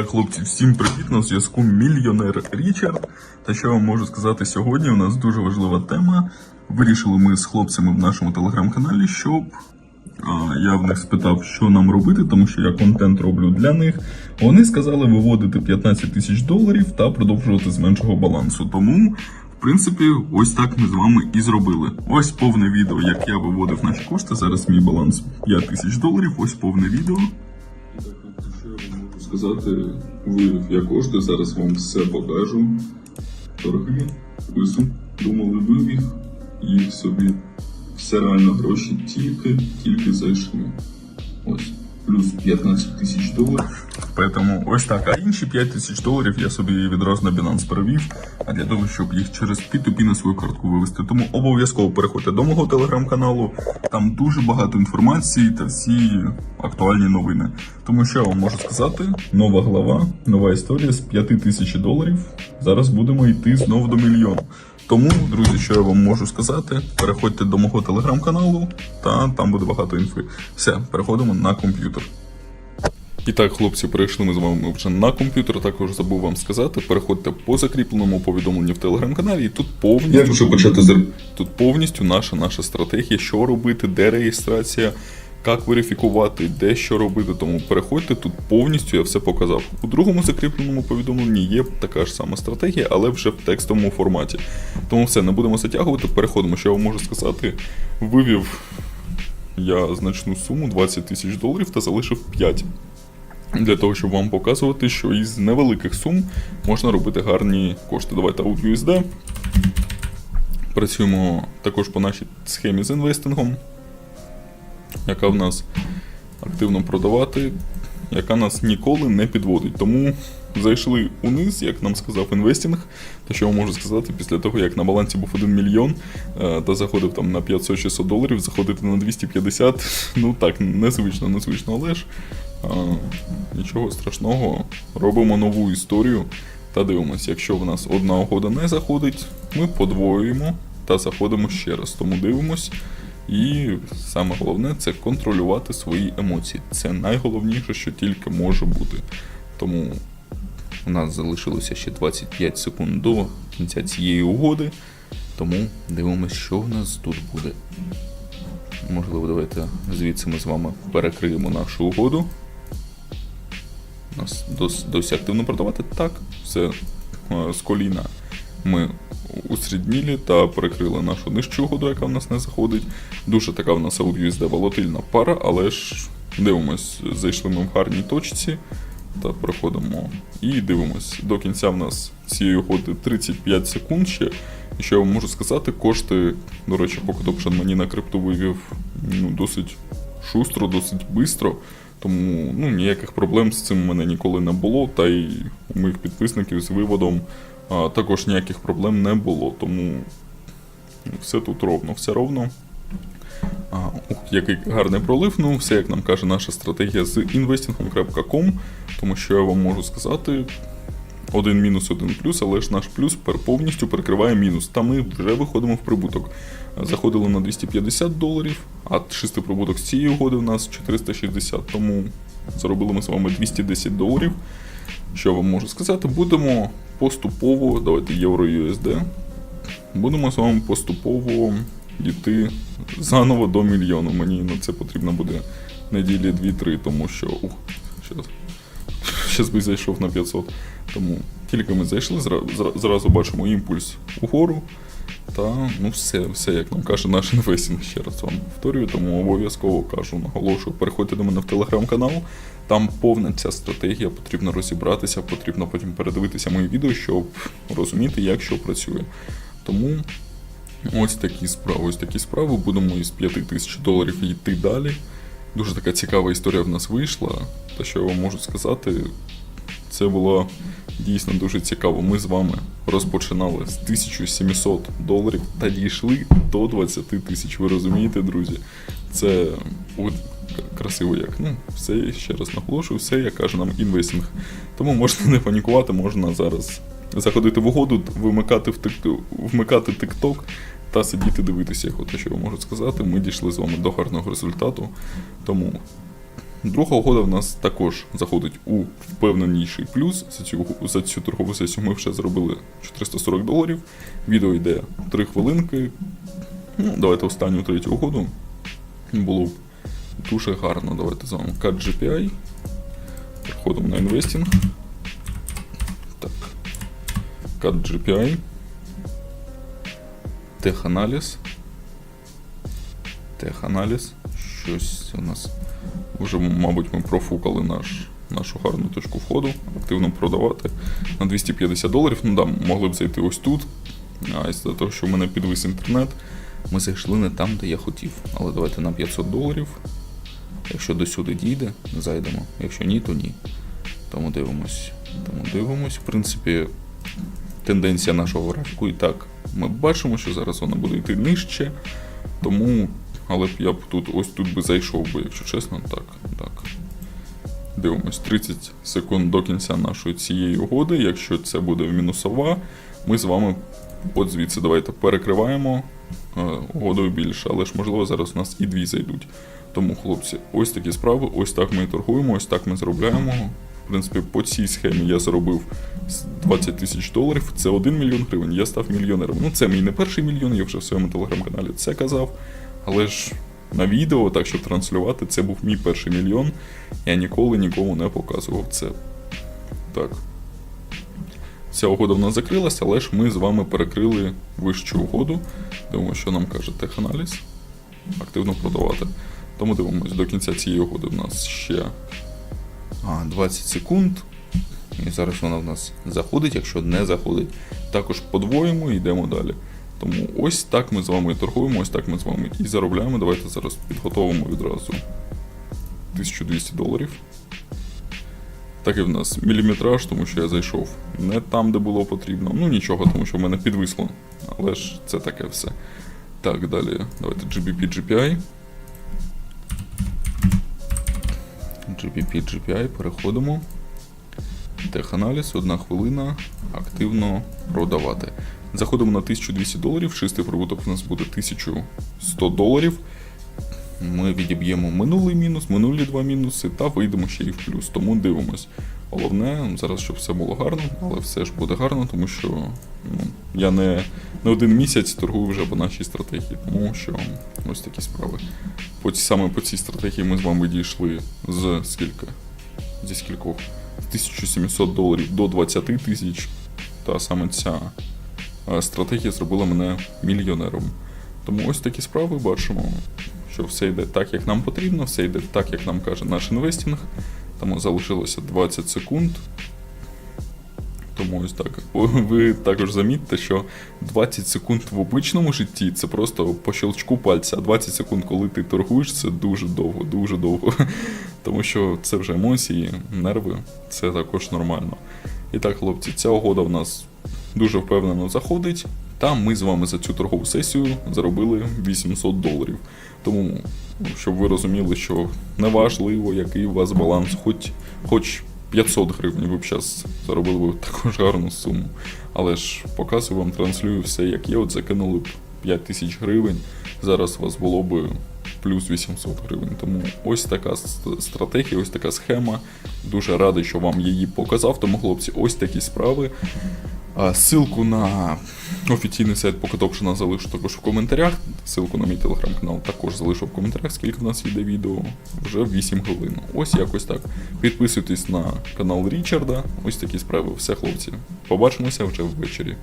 так, хлопці, всім привіт на зв'язку мільйонер Річард. Та що я вам можу сказати сьогодні? У нас дуже важлива тема. Вирішили ми з хлопцями в нашому телеграм-каналі, щоб а, я в них спитав, що нам робити, тому що я контент роблю для них. Вони сказали виводити 15 тисяч доларів та продовжувати з меншого балансу. Тому, в принципі, ось так ми з вами і зробили. Ось повне відео, як я виводив наші кошти. Зараз мій баланс 5 тисяч доларів. Ось повне відео. Сказати? Вивів я кошти, зараз вам все покажу. Торги, вису, думали вивів, їх собі все реально гроші тільки, тільки зайшли. Ось, плюс 15 тисяч доларів. Поэтому ось так. А інші 5 тисяч доларів я собі відразу на Binance перевів, а для того, щоб їх через P2P на свою картку вивести. Тому обов'язково переходьте до мого телеграм-каналу. Там дуже багато інформації та всі актуальні новини. Тому що я вам можу сказати, нова глава, нова історія з 5 тисяч доларів. Зараз будемо йти знову до мільйону. Тому, друзі, що я вам можу сказати, переходьте до мого телеграм-каналу, та там буде багато інфи. Все, переходимо на комп'ютер. І так, хлопці, перейшли ми з вами вже на комп'ютер. Також забув вам сказати. Переходьте по закріпленому повідомленню в телеграм-каналі, і тут повністю Як вже почати тут повністю наша наша стратегія, що робити, де реєстрація, як верифікувати, де що робити. Тому переходьте тут повністю, я все показав. У другому закріпленому повідомленні є така ж сама стратегія, але вже в текстовому форматі. Тому все, не будемо затягувати, переходимо. Що я вам можу сказати, вивів я значну суму 20 тисяч доларів та залишив 5. Для того, щоб вам показувати, що із невеликих сум можна робити гарні кошти. Давайте out USD. Працюємо також по нашій схемі з інвестингом, яка в нас активно продавати, яка нас ніколи не підводить. Тому зайшли униз, як нам сказав інвестинг. Те, що я можу сказати, після того, як на балансі був 1 мільйон е, та заходив там на 500-600 доларів, заходити на 250, ну так, незвично, незвично, але ж а, нічого страшного. Робимо нову історію та дивимося. Якщо в нас одна угода не заходить, ми подвоюємо та заходимо ще раз. Тому дивимось. І саме головне це контролювати свої емоції. Це найголовніше, що тільки може бути. Тому у нас залишилося ще 25 секунд до кінця цієї угоди. Тому дивимося, що в нас тут буде. Можливо, давайте звідси ми з вами перекриємо нашу угоду. У нас дос, досі активно продавати. Так, все е, з коліна ми усрідніли та перекрили нашу нижчу угоду, яка в нас не заходить. Дуже така в нас USD волатильна пара, але ж дивимось, зайшли ми в гарній точці та проходимо і дивимось. До кінця в нас цієї угоди 35 секунд ще. І що я вам можу сказати, кошти, до речі, поки Допшан мені на крипту вивів ну, досить шустро, досить швидко. Тому ну, ніяких проблем з цим в мене ніколи не було, та й у моїх підписників з виводом також ніяких проблем не було. Тому все тут ровно, все ровно. Ух, який гарний пролив. Ну, все, як нам каже наша стратегія з investingom.com, тому що я вам можу сказати. Один мінус, один плюс, але ж наш плюс повністю перекриває мінус. Та ми вже виходимо в прибуток. Заходили на 250 доларів, а чистий прибуток з цієї угоди в нас 460. Тому заробили ми з вами 210 доларів. Що вам можу сказати? Будемо поступово, давайте євро USD. Будемо з вами поступово йти заново до мільйону. Мені на це потрібно буде неділі 2-3, тому що. Ух, щас. Щас би зайшов на 500. Тому тільки ми зайшли, зра- зразу бачимо імпульс угору. Та ну все, все, як нам каже наш інвестинг, ще раз вам повторюю, тому обов'язково кажу, наголошую, переходьте до мене в телеграм-канал. Там повна ця стратегія, потрібно розібратися, потрібно потім передивитися мої відео, щоб розуміти, як що працює. Тому ось такі справи, ось такі справи. Будемо із 5 тисяч доларів йти далі. Дуже така цікава історія в нас вийшла. Та що я вам можу сказати, це було дійсно дуже цікаво. Ми з вами розпочинали з 1700 доларів та дійшли до 20 тисяч. Ви розумієте, друзі? Це от, красиво як. Ну, все ще раз наголошую, все як каже нам інвестинг. Тому можна не панікувати, можна зараз заходити в угоду, вимикати в тик- вмикати TikTok та сидіти дивитися його. Те, що я можу сказати, ми дійшли з вами до гарного результату. Тому Друга угода в нас також заходить у впевненіший плюс. За цю, за цю торгову сесію ми вже зробили 440 доларів. Відео йде 3 хвилинки. Ну, давайте останню третю угоду. Було б дуже гарно. Давайте з вами CAD GPI. Переходимо на інвестінг. Так. CAD GPI. Теханаліз. Теханаліз. Щось у нас. Вже, мабуть, ми профукали наш, нашу гарну точку входу, активно продавати на 250 доларів. Ну да, могли б зайти ось тут. А із-за того, що в мене підвис інтернет, ми зайшли не там, де я хотів. Але давайте на 500 доларів. Якщо до сюди дійде, зайдемо. Якщо ні, то ні. Тому дивимось. Тому дивимось. В принципі, тенденція нашого графіку і так. Ми бачимо, що зараз вона буде йти нижче. Тому, але б я б тут ось тут би зайшов би, якщо чесно, так. так. Дивимось 30 секунд до кінця нашої цієї угоди. Якщо це буде в мінусова, ми з вами от звідси давайте перекриваємо е, угодою більше, але ж можливо зараз у нас і дві зайдуть. Тому, хлопці, ось такі справи, ось так ми і торгуємо, ось так ми заробляємо. В принципі, по цій схемі я заробив 20 тисяч доларів. Це 1 мільйон гривень. Я став мільйонером. Ну, це мій не перший мільйон, я вже в своєму телеграм-каналі це казав. Але ж на відео, так щоб транслювати, це був мій перший мільйон. Я ніколи нікому не показував це. Так. Ця угода в нас закрилася, але ж ми з вами перекрили вищу угоду. Дивимося, що нам каже теханаліз. Активно продавати. Тому дивимось, до кінця цієї угоди в нас ще а, 20 секунд. І зараз вона в нас заходить, якщо не заходить, також подвоїмо і йдемо далі. Тому ось так ми з вами і торгуємо, ось так ми з вами і заробляємо. Давайте зараз підготовимо відразу 1200 доларів. Так і в нас міліметраж, тому що я зайшов не там, де було потрібно. Ну нічого, тому що в мене підвисло. Але ж це таке все. Так, далі. Давайте GBP GPI. GBP GPI, переходимо. Теханаліз, одна хвилина, активно продавати. Заходимо на 1200 доларів, чистий прибуток у нас буде 1100 доларів. Ми відіб'ємо минулий мінус, минулі два мінуси та вийдемо ще і в плюс. Тому дивимось. Головне зараз, щоб все було гарно, але все ж буде гарно, тому що ну, я не, не один місяць торгую вже по нашій стратегії. Тому що ось такі справи. По, саме по цій стратегії ми з вами дійшли з скільки? Зі скількох? З 1700 доларів до 20 тисяч. Та саме ця е, стратегія зробила мене мільйонером. Тому ось такі справи бачимо, що все йде так, як нам потрібно, все йде так, як нам каже наш інвестінг. Тому залишилося 20 секунд. Тому ось так. Ви також замітьте, що 20 секунд в обичному житті це просто по щелчку пальця, а 20 секунд, коли ти торгуєш, це дуже довго, дуже довго. Тому що це вже емоції, нерви, це також нормально. І так, хлопці, ця угода в нас дуже впевнено заходить. Та ми з вами за цю торгову сесію заробили 800 доларів. Тому, щоб ви розуміли, що неважливо, який у вас баланс, хоч, хоч 500 гривень, ви б зараз заробили б також гарну суму. Але ж показую вам, транслюю все, як є. От закинули б 5 тисяч гривень. Зараз у вас було б плюс 800 гривень. Тому ось така стратегія, ось така схема. Дуже радий, що вам її показав. Тому, хлопці, ось такі справи. А, Ссылку на офіційний сайт Покатопшина залишу також в коментарях. Ссылку на мій телеграм-канал також залишу в коментарях, скільки в нас йде відео. Вже 8 хвилин. Ось якось так. Підписуйтесь на канал Річарда. Ось такі справи. Все, хлопці. Побачимося вже ввечері.